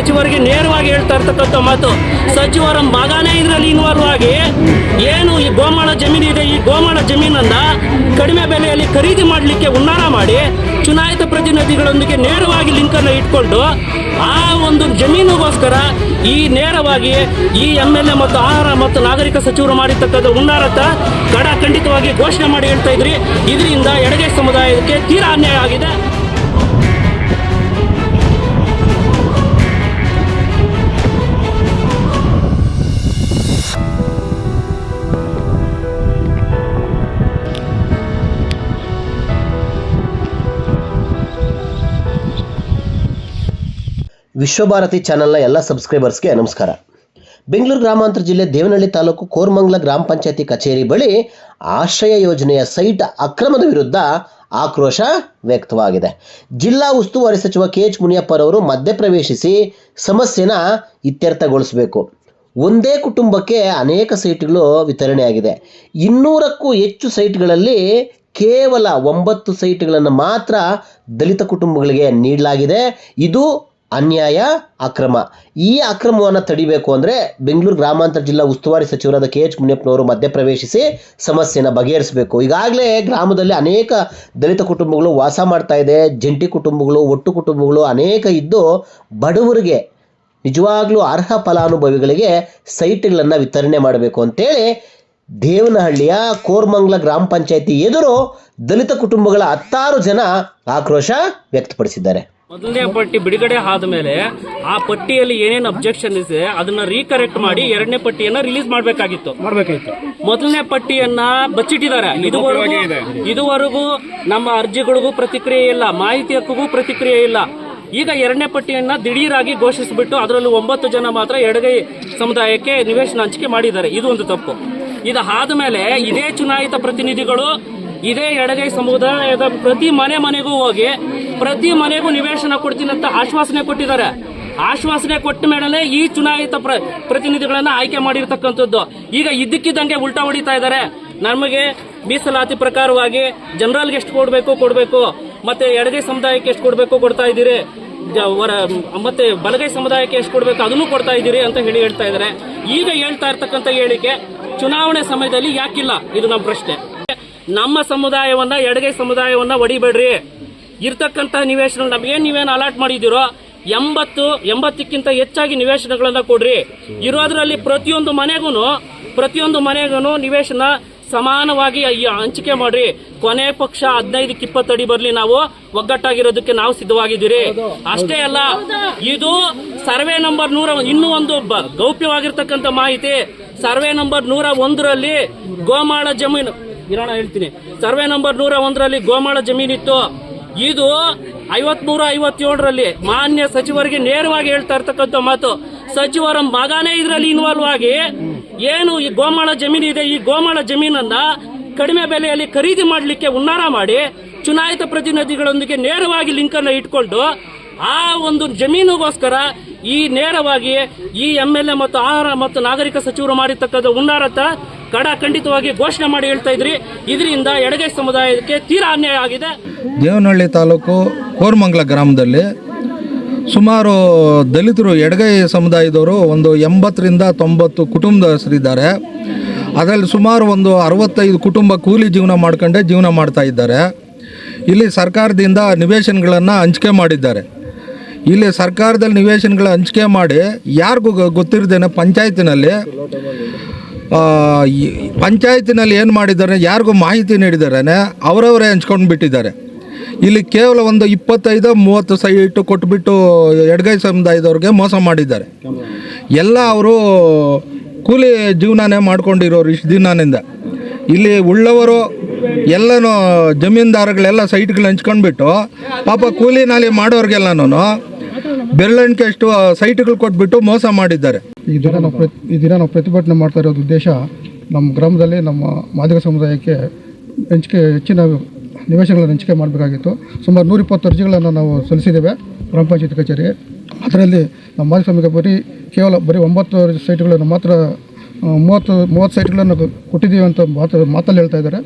ನೇರವಾಗಿ ಹೇಳ್ತಾ ಇರ್ತಕ್ಕಂಥ ಮಾತು, ಸಚಿವರ ಮಗನೇ ಇದರಲ್ಲಿ ಇನ್ವಾಲ್ವ್ ಆಗಿ ಏನು ಈ ಗೋಮಾಳ ಜಮೀನು ಇದೆ, ಈ ಗೋಮಾಳ ಜಮೀನನ್ನ ಕಡಿಮೆ ಬೆಲೆಯಲ್ಲಿ ಖರೀದಿ ಮಾಡಲಿಕ್ಕೆ ಉನ್ನಾರ ಮಾಡಿ ಚುನಾಯಿತ ಪ್ರತಿನಿಧಿಗಳೊಂದಿಗೆ ನೇರವಾಗಿ ಲಿಂಕನ್ನು ಇಟ್ಕೊಂಡು ಆ ಒಂದು ಜಮೀನಿಗೋಸ್ಕರ ಈ ನೇರವಾಗಿ ಈ ಎಂ ಎಲ್ ಎ ಮತ್ತು ಆಹಾರ ಮತ್ತು ನಾಗರಿಕ ಸಚಿವರು ಮಾಡಿರ್ತಕ್ಕಂಥ ಉನ್ನಾರತ ಕಡ ಖಂಡಿತವಾಗಿ ಘೋಷಣೆ ಮಾಡಿ ಹೇಳ್ತಾ ಇದ್ರಿ. ಇದರಿಂದ ಎಡಗೈ ಸಮುದಾಯಕ್ಕೆ ತೀರಾ ಅನ್ಯಾಯ ಆಗಿದೆ. ವಿಶ್ವಭಾರತಿ ಚಾನೆಲ್ನ ಎಲ್ಲ ಸಬ್ಸ್ಕ್ರೈಬರ್ಸ್ಗೆ ನಮಸ್ಕಾರ. ಬೆಂಗಳೂರು ಗ್ರಾಮಾಂತರ ಜಿಲ್ಲೆ ದೇವನಹಳ್ಳಿ ತಾಲೂಕು ಕೋರ್ಮಂಗ್ಲ ಗ್ರಾಮ ಪಂಚಾಯತಿ ಕಚೇರಿ ಬಳಿ ಆಶ್ರಯ ಯೋಜನೆಯ ಸೈಟ್ ಅಕ್ರಮದ ವಿರುದ್ಧ ಆಕ್ರೋಶ ವ್ಯಕ್ತವಾಗಿದೆ. ಜಿಲ್ಲಾ ಉಸ್ತುವಾರಿ ಸಚಿವ ಕೆ ಎಚ್ ಮುನಿಯಪ್ಪರವರು ಮಧ್ಯಪ್ರವೇಶಿಸಿ ಸಮಸ್ಯೆನ ಇತ್ಯರ್ಥಗೊಳಿಸಬೇಕು. ಒಂದೇ ಕುಟುಂಬಕ್ಕೆ ಅನೇಕ ಸೈಟ್ಗಳು ವಿತರಣೆಯಾಗಿದೆ. ಇನ್ನೂರಕ್ಕೂ ಹೆಚ್ಚು ಸೈಟ್ಗಳಲ್ಲಿ ಕೇವಲ ಒಂಬತ್ತು ಸೈಟ್ಗಳನ್ನು ಮಾತ್ರ ದಲಿತ ಕುಟುಂಬಗಳಿಗೆ ನೀಡಲಾಗಿದೆ. ಇದು ಅನ್ಯಾಯ, ಅಕ್ರಮ. ಈ ಅಕ್ರಮವನ್ನು ತಡಿಬೇಕು ಅಂದರೆ ಬೆಂಗಳೂರು ಗ್ರಾಮಾಂತರ ಜಿಲ್ಲಾ ಉಸ್ತುವಾರಿ ಸಚಿವರಾದ ಕೆ ಎಚ್ ಮುನಿಯಪ್ಪನವರು ಮಧ್ಯಪ್ರವೇಶಿಸಿ ಸಮಸ್ಯೆನ ಬಗೆಹರಿಸಬೇಕು. ಈಗಾಗಲೇ ಗ್ರಾಮದಲ್ಲಿ ಅನೇಕ ದಲಿತ ಕುಟುಂಬಗಳು ವಾಸ ಮಾಡ್ತಾ ಇದೆ. ಜಂಟಿ ಕುಟುಂಬಗಳು, ಒಟ್ಟು ಕುಟುಂಬಗಳು ಅನೇಕ ಇದ್ದು ಬಡವರಿಗೆ ನಿಜವಾಗ್ಲೂ ಅರ್ಹ ಫಲಾನುಭವಿಗಳಿಗೆ ಸೈಟ್ಗಳನ್ನು ವಿತರಣೆ ಮಾಡಬೇಕು ಅಂತೇಳಿ ದೇವನಹಳ್ಳಿಯ ಕೋರ್ಮಂಗ್ಲ ಗ್ರಾಮ ಪಂಚಾಯಿತಿ ಎದುರು ದಲಿತ ಕುಟುಂಬಗಳ ಹತ್ತಾರು ಜನ ಆಕ್ರೋಶ ವ್ಯಕ್ತಪಡಿಸಿದ್ದಾರೆ. ಮೊದಲನೇ ಪಟ್ಟಿ ಬಿಡುಗಡೆ ಆದ ಮೇಲೆ ಆ ಪಟ್ಟಿಯಲ್ಲಿ ಏನೇನು ಅಬ್ಜೆಕ್ಷನ್ ಇದೆ ಅದನ್ನ ರೀಕರೆಕ್ಟ್ ಮಾಡಿ ಎರಡನೇ ಪಟ್ಟಿಯನ್ನ ರಿಲೀಸ್ ಮಾಡಬೇಕಾಗಿತ್ತು. ಮೊದಲನೇ ಪಟ್ಟಿಯನ್ನ ಬಚ್ಚಿಟ್ಟಿದ್ದಾರೆ. ಇದುವರೆಗೂ ಇದುವರೆಗೂ ನಮ್ಮ ಅರ್ಜಿಗಳಿಗೂ ಪ್ರತಿಕ್ರಿಯೆ ಇಲ್ಲ ಮಾಹಿತಿ ಹಕ್ಕಿಗೂ ಪ್ರತಿಕ್ರಿಯೆ ಇಲ್ಲ. ಈಗ ಎರಡನೇ ಪಟ್ಟಿಯನ್ನ ದಿಢೀರಾಗಿ ಘೋಷಿಸಿಬಿಟ್ಟು ಅದರಲ್ಲಿ ಒಂಬತ್ತು ಜನ ಮಾತ್ರ ಎಡಗೈ ಸಮುದಾಯಕ್ಕೆ ನಿವೇಶನ ಹಂಚಿಕೆ ಮಾಡಿದ್ದಾರೆ. ಇದು ಒಂದು ತಪ್ಪು. ಇದು ಆದ ಮೇಲೆ ಇದೇ ಚುನಾಯಿತ ಪ್ರತಿನಿಧಿಗಳು ಇದೇ ಎಡಗೈ ಸಮುದಾಯದ ಪ್ರತಿ ಮನೆ ಮನೆಗೂ ಹೋಗಿ ಪ್ರತಿ ಮನೆಗೂ ನಿವೇಶನ ಕೊಡ್ತೀನಿ ಅಂತ ಆಶ್ವಾಸನೆ ಕೊಟ್ಟಿದ್ದಾರೆ. ಆಶ್ವಾಸನೆ ಕೊಟ್ಟ ಮೇಲೆ ಈ ಚುನಾಯಿತ ಪ್ರ, ಪ್ರತಿನಿಧಿಗಳನ್ನ ಆಯ್ಕೆ ಮಾಡಿರ್ತಕ್ಕಂಥದ್ದು. ಈಗ ಇದ್ದಕ್ಕಿದ್ದಂಗೆ ಉಲ್ಟಾ ಹೊಡಿತಾ ಇದ್ದಾರೆ. ನಮಗೆ ಮೀಸಲಾತಿ ಪ್ರಕಾರವಾಗಿ ಜನರಲ್ಗೆ ಎಷ್ಟು ಕೊಡಬೇಕು ಕೊಡಬೇಕು. ಮತ್ತೆ ಎಡಗೈ ಸಮುದಾಯಕ್ಕೆ ಎಷ್ಟು ಕೊಡಬೇಕು ಕೊಡ್ತಾ ಇದ್ದೀರಿ. ಮತ್ತೆ ಬಲಗೈ ಸಮುದಾಯಕ್ಕೆ ಎಷ್ಟು ಕೊಡಬೇಕು ಅದನ್ನು ಕೊಡ್ತಾ ಇದ್ದೀರಿ ಅಂತ ಹೇಳಿ ಹೇಳ್ತಾ ಇದ್ದಾರೆ. ಈಗ ಹೇಳ್ತಾ ಇರ್ತಕ್ಕಂಥ ಹೇಳಿಕೆ ಚುನಾವಣೆ ಸಮಯದಲ್ಲಿ ಯಾಕಿಲ್ಲ? ಇದು ನಮ್ಮ ಪ್ರಶ್ನೆ. ನಮ್ಮ ಸಮುದಾಯವನ್ನ, ಎಡಗೈ ಸಮುದಾಯವನ್ನ ಹೊಡಿಬೇಡ್ರಿ ಇರ್ತಕ್ಕಂಥ ನಿವೇಶನಗಳು ನಮಗೇನು ನೀವೇನು ಅಲಾಟ್ ಮಾಡಿದ್ದೀರೋ, ಎಂಬತ್ತು, ಎಂಬತ್ತಕ್ಕಿಂತ ಹೆಚ್ಚಾಗಿ ನಿವೇಶನಗಳನ್ನ ಕೊಡ್ರಿ. ಇರೋದ್ರಲ್ಲಿ ಪ್ರತಿಯೊಂದು ಮನೆಗೂ ಪ್ರತಿಯೊಂದು ಮನೆಗೂ ನಿವೇಶನ ಸಮಾನವಾಗಿ ಹಂಚಿಕೆ ಮಾಡ್ರಿ. ಕೊನೆ ಪಕ್ಷ ಹದಿನೈದಕ್ಕೆ ಇಪ್ಪತ್ತು ಅಡಿ ಬರ್ಲಿ ನಾವು, ಒಗ್ಗಟ್ಟಾಗಿರೋದಕ್ಕೆ ನಾವು ಸಿದ್ಧವಾಗಿದ್ದೀರಿ. ಅಷ್ಟೇ ಅಲ್ಲ, ಇದು ಸರ್ವೆ ನಂಬರ್ ನೂರ ಇನ್ನೂ ಒಂದು ಗೌಪ್ಯವಾಗಿರ್ತಕ್ಕಂಥ ಮಾಹಿತಿ. ಸರ್ವೆ ನಂಬರ್ ನೂರ ಒಂದರಲ್ಲಿ ಗೋಮಾಳ ಜಮೀನು, ಇರೋಣ ಹೇಳ್ತೀನಿ. ಸರ್ವೆ ನಂಬರ್ ನೂರ ಒಂದರಲ್ಲಿ ಗೋಮಾಳ ಜಮೀನಿತ್ತು. ಇದು ಐವತ್ಮೂರ ಐವತ್ತೇಳರಲ್ಲಿ ಮಾನ್ಯ ಸಚಿವರಿಗೆ ನೇರವಾಗಿ ಹೇಳ್ತಾ ಇರ್ತಕ್ಕಂಥ ಮಾತು. ಸಚಿವರ ಮಗನೇ ಇದರಲ್ಲಿ ಇನ್ವಾಲ್ವ್ ಆಗಿ ಏನು ಈ ಗೋಮಾಳ ಜಮೀನು ಇದೆ, ಈ ಗೋಮಾಳ ಜಮೀನನ್ನ ಕಡಿಮೆ ಬೆಲೆಯಲ್ಲಿ ಖರೀದಿ ಮಾಡಲಿಕ್ಕೆ ಉನ್ನಾರ ಮಾಡಿ ಚುನಾಯಿತ ಪ್ರತಿನಿಧಿಗಳೊಂದಿಗೆ ನೇರವಾಗಿ ಲಿಂಕನ್ನು ಇಟ್ಕೊಂಡು ಆ ಒಂದು ಜಮೀನಿಗೋಸ್ಕರ ಈ ನೇರವಾಗಿ ಈ ಎಂ ಎಲ್ ಎ ಮತ್ತು ಆಹಾರ ಮತ್ತು ನಾಗರಿಕ ಸಚಿವರು ಮಾಡಿರ್ತಕ್ಕಂಥ ಹುನ್ನಾರತ ಕಡ ಖಂಡಿತವಾಗಿ ಘೋಷಣೆ ಮಾಡಿ ಹೇಳ್ತಾ ಇದ್ರಿ. ಇದರಿಂದ ಎಡಗೈ ಸಮುದಾಯಕ್ಕೆ ತೀರಾ ಅನ್ಯಾಯ ಆಗಿದೆ. ದೇವನಹಳ್ಳಿ ತಾಲೂಕು ಕೋರ್ಮಂಗ್ಲ ಗ್ರಾಮದಲ್ಲಿ ಸುಮಾರು ದಲಿತರು ಎಡಗೈ ಸಮುದಾಯದವರು ಒಂದು ಎಂಬತ್ತರಿಂದ ತೊಂಬತ್ತು ಕುಟುಂಬದವರಿದ್ದಾರೆ ಅದರಲ್ಲಿ ಸುಮಾರು ಒಂದು ಅರವತ್ತೈದು ಕುಟುಂಬ ಕೂಲಿ ಜೀವನ ಮಾಡ್ಕೊಂಡೇ ಜೀವನ ಮಾಡ್ತಾ ಇದ್ದಾರೆ. ಇಲ್ಲಿ ಸರ್ಕಾರದಿಂದ ನಿವೇಶನಗಳನ್ನು ಹಂಚಿಕೆ ಮಾಡಿದ್ದಾರೆ. ಇಲ್ಲಿ ಸರ್ಕಾರದಲ್ಲಿ ನಿವೇಶನಗಳ ಹಂಚಿಕೆ ಮಾಡಿ ಯಾರಿಗೂ ಗೊತ್ತಿರದೇನೆ ಪಂಚಾಯತಿನಲ್ಲಿ ಪಂಚಾಯತಿನಲ್ಲಿ ಏನು ಮಾಡಿದ್ದಾರೆ, ಯಾರಿಗೂ ಮಾಹಿತಿ ನೀಡಿದ್ದಾರೆ ಅವರವರೇ ಹಂಚ್ಕೊಂಡು ಬಿಟ್ಟಿದ್ದಾರೆ. ಇಲ್ಲಿ ಕೇವಲ ಒಂದು ಇಪ್ಪತ್ತೈದು, ಮೂವತ್ತು ಸೈಟು ಕೊಟ್ಬಿಟ್ಟು ಎಡಗೈ ಸಮುದಾಯದವ್ರಿಗೆ ಮೋಸ ಮಾಡಿದ್ದಾರೆ. ಎಲ್ಲ ಅವರು ಕೂಲಿ ಜೀವನನೇ ಮಾಡ್ಕೊಂಡಿರೋರು ಇಷ್ಟು ದಿನದಿಂದ. ಇಲ್ಲಿ ಉಳ್ಳವರು ಎಲ್ಲನೂ ಜಮೀನ್ದಾರಗಳೆಲ್ಲ ಸೈಟ್ಗಳು ಹಂಚ್ಕೊಂಡ್ಬಿಟ್ಟು, ಪಾಪ ಕೂಲಿ ನಾಲಿ ಮಾಡೋರಿಗೆಲ್ಲನೂ ಬೆರಳಣಿಕೆ ಅಷ್ಟು ಸೈಟ್ಗಳು ಕೊಟ್ಬಿಟ್ಟು ಮೋಸ ಮಾಡಿದ್ದಾರೆ. ಈ ದಿನ ನಾವು ಪ್ರತಿ ಈ ದಿನ ನಾವು ಪ್ರತಿಭಟನೆ ಮಾಡ್ತಾ ಇರೋದು ಉದ್ದೇಶ ನಮ್ಮ ಗ್ರಾಮದಲ್ಲಿ ನಮ್ಮ ಮಾದಿಗ ಸಮುದಾಯಕ್ಕೆ ಹಂಚಿಕೆ ಹೆಚ್ಚಿನ ನಿವೇಶನಗಳನ್ನು ಹಂಚಿಕೆ ಮಾಡಬೇಕಾಗಿತ್ತು. ಸುಮಾರು ನೂರಿಪ್ಪತ್ತು ಅರ್ಜಿಗಳನ್ನು ನಾವು ಸಲ್ಲಿಸಿದ್ದೇವೆ ಗ್ರಾಮ ಪಂಚಾಯತ್ ಕಚೇರಿಗೆ. ಅದರಲ್ಲಿ ನಮ್ಮ ಮಾದಿಗ ಸಮುದಾಯ ಬರೀ ಕೇವಲ ಬರೀ ಒಂಬತ್ತು ಸೈಟ್ಗಳನ್ನು ಮಾತ್ರ ಮೂವತ್ತು ಮೂವತ್ತು ಸೈಟ್ಗಳನ್ನು ಕೊಟ್ಟಿದ್ದೀವಿ ಅಂತ ಮಾತು ಮಾತಲ್ಲಿ ಹೇಳ್ತಾ ಇದ್ದಾರೆ.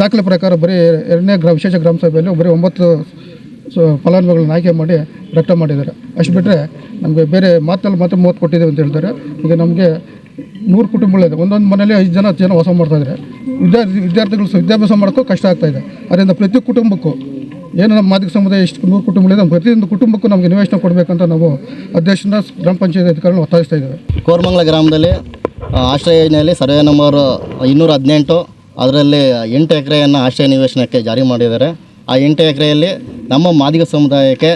ದಾಖಲೆ ಪ್ರಕಾರ ಬರೀ ಎರಡನೇ ಗ್ರಾಮ ವಿಶೇಷ ಗ್ರಾಮ ಸಭೆಯಲ್ಲಿ ಬರೀ ಒಂಬತ್ತು ಫಲಾನುಭವಿಗಳನ್ನ ಆಯ್ಕೆ ಮಾಡಿ ರಕ್ತ ಮಾಡಿದ್ದಾರೆ. ಅಷ್ಟು ಬಿಟ್ಟರೆ ನಮಗೆ ಬೇರೆ ಮಾತಲ್ಲಿ ಮಾತ್ರ ಮೂವತ್ತು ಕೊಟ್ಟಿದ್ದೇವೆ ಅಂತ ಹೇಳ್ತಾರೆ. ಈಗ ನಮಗೆ ನೂರು ಕುಟುಂಬಗಳಿದೆ ಒಂದೊಂದು ಮನೇಲಿ ಐದು ಜನ ಜನ ವಾಸ ಮಾಡ್ತಾ ಇದ್ದಾರೆ ವಿದ್ಯಾರ್ಥಿ, ವಿದ್ಯಾರ್ಥಿಗಳು ವಿದ್ಯಾಭ್ಯಾಸ ಮಾಡೋಕ್ಕೂ ಕಷ್ಟ ಆಗ್ತಾ ಇದೆ. ಅದರಿಂದ ಪ್ರತಿ ಕುಟುಂಬಕ್ಕೂ ಏನು ನಮ್ಮ ಮಾದಿಗ ಸಮುದಾಯ ಎಷ್ಟು ನೂರು ಕುಟುಂಬಗಳಿದೆ ಪ್ರತಿಯೊಂದು ಕುಟುಂಬಕ್ಕೂ ನಮಗೆ ನಿವೇಶನ ಕೊಡಬೇಕಂತ ನಾವು ಅಧ್ಯಕ್ಷನ ಗ್ರಾಮ ಪಂಚಾಯತ್ ಅಧಿಕಾರಿಗಳು ಒತ್ತಾಯಿಸ್ತಾ ಇದ್ದೇವೆ. ಕೋರಮಂಗಲ ಗ್ರಾಮದಲ್ಲಿ ಆಶ್ರಯ ಯೋಜನೆಯಲ್ಲಿ ಸರ್ವೆ ನಂಬರ್ ಇನ್ನೂರ ಹದಿನೆಂಟು, ಅದರಲ್ಲಿ ಎಂಟು ಎಕರೆಯನ್ನು ಆಶ್ರಯ ನಿವೇಶನಕ್ಕೆ ಜಾರಿ ಮಾಡಿದ್ದಾರೆ. ಆ ಎಂಟು ಎಕರೆಯಲ್ಲಿ ನಮ್ಮ ಮಾದಿಗ ಸಮುದಾಯಕ್ಕೆ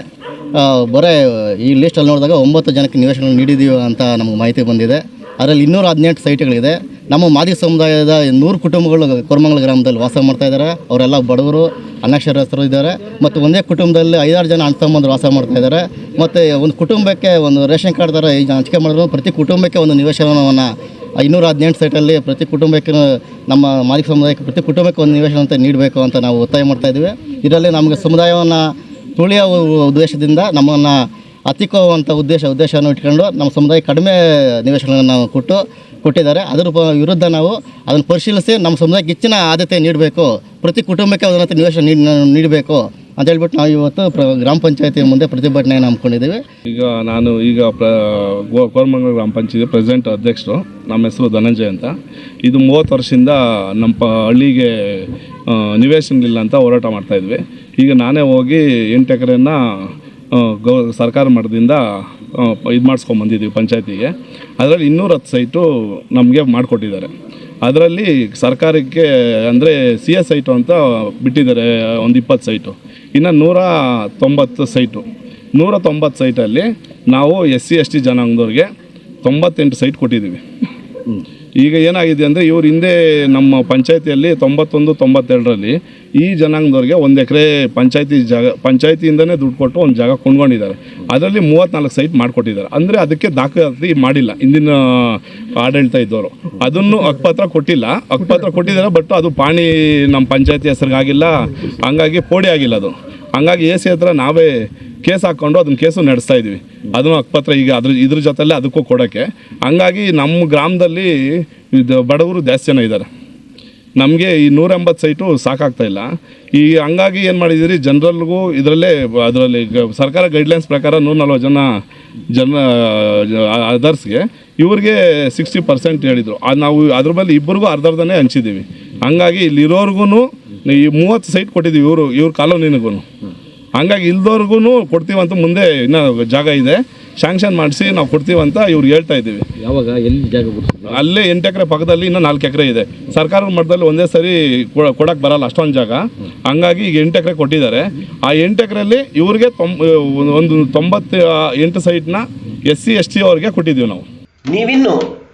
ಬರೀ, ಈ ಲಿಸ್ಟಲ್ಲಿ ನೋಡಿದಾಗ ಒಂಬತ್ತು ಜನಕ್ಕೆ ನಿವೇಶನಗಳನ್ನು ನೀಡಿದ್ದೀವಿ ಅಂತ ನಮಗೆ ಮಾಹಿತಿ ಬಂದಿದೆ. ಅದರಲ್ಲಿ ಇನ್ನೂರ ಹದಿನೆಂಟು ಸೈಟ್ಗಳಿದೆ. ನಮ್ಮ ಮಾದಿ ಸಮುದಾಯದ ನೂರು ಕುಟುಂಬಗಳು ಕೊರಮಂಗಲ ಗ್ರಾಮದಲ್ಲಿ ವಾಸ ಮಾಡ್ತಾ ಇದ್ದಾರೆ. ಅವರೆಲ್ಲ ಬಡವರು, ಅನಕ್ಷರಸ್ಥರು ಇದ್ದಾರೆ. ಮತ್ತು ಒಂದೇ ಕುಟುಂಬದಲ್ಲಿ ಐದಾರು ಜನ ಅಣ್ಣ ವಾಸ ಮಾಡ್ತಾ ಇದ್ದಾರೆ. ಮತ್ತು ಒಂದು ಕುಟುಂಬಕ್ಕೆ ಒಂದು ರೇಷನ್ ಕಾರ್ಡ್ ಥರ ಈಗ ಹಂಚಿಕೆ ಮಾಡಿದ್ರು. ಪ್ರತಿ ಕುಟುಂಬಕ್ಕೆ ಒಂದು ನಿವೇಶನವನ್ನು, ಇನ್ನೂರ ಹದಿನೆಂಟು ಸೈಟಲ್ಲಿ ಪ್ರತಿ ಕುಟುಂಬಕ್ಕೆ ನಮ್ಮ ಮಾದಿ ಸಮುದಾಯಕ್ಕೆ ಪ್ರತಿ ಕುಟುಂಬಕ್ಕೆ ಒಂದು ನಿವೇಶನ ಅಂತ ನೀಡಬೇಕು ಅಂತ ನಾವು ಒತ್ತಾಯ ಮಾಡ್ತಾ ಇದ್ದೀವಿ. ಇದರಲ್ಲಿ ನಮಗೆ ಸಮುದಾಯವನ್ನು ತುಳಿಯೋ ಉದ್ದೇಶದಿಂದ ನಮ್ಮನ್ನು ಹತ್ತಿಕ್ಕುವಂಥ ಉದ್ದೇಶ ಉದ್ದೇಶವನ್ನು ಇಟ್ಕೊಂಡು ನಮ್ಮ ಸಮುದಾಯ ಕಡಿಮೆ ನಿವೇಶನಗಳನ್ನು ನಾವು ಕೊಟ್ಟು ಕೊಟ್ಟಿದ್ದಾರೆ. ಅದರ ವಿರುದ್ಧ ನಾವು ಅದನ್ನು ಪರಿಶೀಲಿಸಿ ನಮ್ಮ ಸಮುದಾಯಕ್ಕೆ ಹೆಚ್ಚಿನ ಆದ್ಯತೆ ನೀಡಬೇಕು. ಪ್ರತಿ ಕುಟುಂಬಕ್ಕೆ ಅದರಂತೆ ನಿವೇಶನ ನೀಡ್ ನೀಡಬೇಕು ಅಂತ ಹೇಳ್ಬಿಟ್ಟು ನಾವು ಇವತ್ತು ಪ್ರ ಗ್ರಾಮ ಪಂಚಾಯತಿ ಮುಂದೆ ಪ್ರತಿಭಟನೆಯನ್ನು ಹಮ್ಮಿಕೊಂಡಿದ್ದೀವಿ. ಈಗ ನಾನು ಈಗ ಪ್ರ ಕೋರಮಂಗಲ ಗ್ರಾಮ ಪಂಚಾಯತಿ ಪ್ರೆಸಿಡೆಂಟ್ ಅಧ್ಯಕ್ಷರು. ನಮ್ಮ ಹೆಸರು ಧನಂಜಯ ಅಂತ. ಇದು ಮೂವತ್ತು ವರ್ಷದಿಂದ ನಮ್ಮ ಪ ಹಳ್ಳಿಗೆ ಆ, ನಿವೇಶನ ಇಲ್ಲ ಅಂತ ಹೋರಾಟ ಮಾಡ್ತಾಯಿದ್ವಿ ಈಗ ನಾನೇ ಹೋಗಿ ಎಂಟು ಎಕರೆನ ಗೌ, ಸರ್ಕಾರ ಮಠದಿಂದ ಇದು ಮಾಡಿಸ್ಕೊಂಬಂದಿದ್ದೀವಿ ಪಂಚಾಯತಿಗೆ. ಅದರಲ್ಲಿ ಇನ್ನೂರ ಹತ್ತು ಸೈಟು ನಮಗೆ ಮಾಡಿಕೊಟ್ಟಿದ್ದಾರೆ. ಅದರಲ್ಲಿ ಸರ್ಕಾರಕ್ಕೆ ಅಂದರೆ ಸಿ ಎಸ್ ಸೈಟು ಅಂತ ಬಿಟ್ಟಿದ್ದಾರೆ, ಒಂದು ಇಪ್ಪತ್ತು ಸೈಟು. ಇನ್ನು ನೂರ ತೊಂಬತ್ತು ಸೈಟು. ನೂರ ತೊಂಬತ್ತು ಸೈಟಲ್ಲಿ ನಾವು ಎಸ್ ಸಿ ಎಸ್ ಟಿ ಜನಾಂಗದವ್ರಿಗೆ ತೊಂಬತ್ತೆಂಟು ಸೈಟ್ ಕೊಟ್ಟಿದ್ದೀವಿ. ಈಗ ಏನಾಗಿದೆ ಅಂದರೆ ಇವ್ರ ಹಿಂದೆ ನಮ್ಮ ಪಂಚಾಯತಿಯಲ್ಲಿ ತೊಂಬತ್ತೊಂದು, ತೊಂಬತ್ತೆರಡರಲ್ಲಿ ಈ ಜನಾಂಗದವ್ರಿಗೆ ಒಂದು ಎಕರೆ ಪಂಚಾಯತಿ ಜಾಗ, ಪಂಚಾಯತಿಯಿಂದನೇ ದುಡ್ಡು ಕೊಟ್ಟು ಒಂದು ಜಾಗ ಕೊಂಡ್ಕೊಂಡಿದ್ದಾರೆ. ಅದರಲ್ಲಿ ಮೂವತ್ತ್ನಾಲ್ಕು ಸೈಟ್ ಮಾಡಿಕೊಟ್ಟಿದ್ದಾರೆ. ಅಂದರೆ ಅದಕ್ಕೆ ದಾಖಲಾತಿ ಮಾಡಿಲ್ಲ. ಇಂದಿನ ಆಡಳಿತ ಇದ್ದವರು. ಅದನ್ನು ಹಕ್ಪತ್ರ ಕೊಟ್ಟಿಲ್ಲ. ಹಕ್ಪತ್ರ ಕೊಟ್ಟಿದ್ದಾರೆ, ಬಟ್ ಅದು ಪಾಣಿ ನಮ್ಮ ಪಂಚಾಯತಿ ಹೆಸರಿಗಾಗಿಲ್ಲ. ಹಂಗಾಗಿ ಪೋಡಿ ಆಗಿಲ್ಲ ಅದು. ಹಂಗಾಗಿ ಎ ಸಿ ಹತ್ರ ನಾವೇ ಕೇಸ್ ಹಾಕ್ಕೊಂಡು ಅದನ್ನ ಕೇಸು ನಡೆಸ್ತಾ ಇದ್ವಿ ಅದನ್ನು ಹಕ್ಪತ್ರ ಈಗ ಅದ್ರ, ಇದ್ರ ಜೊತೆಲ್ಲೇ ಅದಕ್ಕೂ ಕೊಡೋಕ್ಕೆ ಹಂಗಾಗಿ ನಮ್ಮ ಗ್ರಾಮದಲ್ಲಿ ಇದು ಬಡವರು ಜಾಸ್ತಿ ಜನ ಇದ್ದಾರೆ. ನಮಗೆ ಈ ನೂರ ಎಂಬತ್ತು ಸೈಟು ಸಾಕಾಗ್ತಾ ಇಲ್ಲ. ಈ ಹಂಗಾಗಿ ಏನು ಮಾಡಿದ್ದೀರಿ, ಜನರಲ್ಗೂ ಇದರಲ್ಲೇ ಅದರಲ್ಲಿ ಸರ್ಕಾರ ಗೈಡ್ಲೈನ್ಸ್ ಪ್ರಕಾರ ನೂರ ನಲ್ವತ್ತು ಜನ ಜನ ಅದರ್ಸ್ಗೆ ಇವ್ರಿಗೆ ಸಿಕ್ಸ್ಟಿ ಪರ್ಸೆಂಟ್ ಹೇಳಿದರು. ನಾವು ಅದ್ರ ಮೇಲೆ ಇಬ್ಬರಿಗೂ ಅರ್ಧರ್ಧನೇ ಹಂಚಿದ್ದೀವಿ. ಹಂಗಾಗಿ ಇಲ್ಲಿರೋರ್ಗು ಈ ಮೂವತ್ತು ಸೈಟ್ ಕೊಟ್ಟಿದ್ದೀವಿ ಇವರು ಇವ್ರ ಕಾಲೋನಿನಿಗೂ ಹಂಗಾಗಿ ಇಲ್ದವ್ರಿಗೂ ಕೊಡ್ತೀವಂತ ಮುಂದೆ ಇನ್ನೂ ಜಾಗ ಇದೆ. ಶಾಂಕ್ಷನ್ ಮಾಡಿಸಿ ನಾವು ಕೊಡ್ತೀವಂತ ಇವ್ರು ಹೇಳ್ತಾ ಇದ್ದೀವಿ. ಯಾವಾಗ ಎಲ್ಲಿ ಜಾಗ ಬಿಡ್ತಾರೆ ಅಲ್ಲೇ ಎಂಟು ಎಕರೆ ಪಕ್ಕದಲ್ಲಿ ಇನ್ನೂ ನಾಲ್ಕು ಎಕರೆ ಇದೆ. ಸರ್ಕಾರದ ಮಟ್ಟದಲ್ಲಿ ಒಂದೇ ಸರಿ ಕೊಡಕ್ಕೆ ಬರಲ್ಲ ಅಷ್ಟೊಂದು ಜಾಗ. ಹಂಗಾಗಿ ಈಗ ಎಂಟು ಎಕರೆ ಕೊಟ್ಟಿದ್ದಾರೆ. ಆ ಎಂಟು ಎಕರೆಯಲ್ಲಿ ಇವ್ರಿಗೆ ತೊಂಬ ಒಂದು ತೊಂಬತ್ತು ಎಂಟು ಸೈಟ್ನ ಎಸ್ ಸಿ ಎಸ್ ಟಿ ಅವ್ರಿಗೆ ಕೊಟ್ಟಿದ್ದೀವಿ ನಾವು. ನೀವಿನ್ನು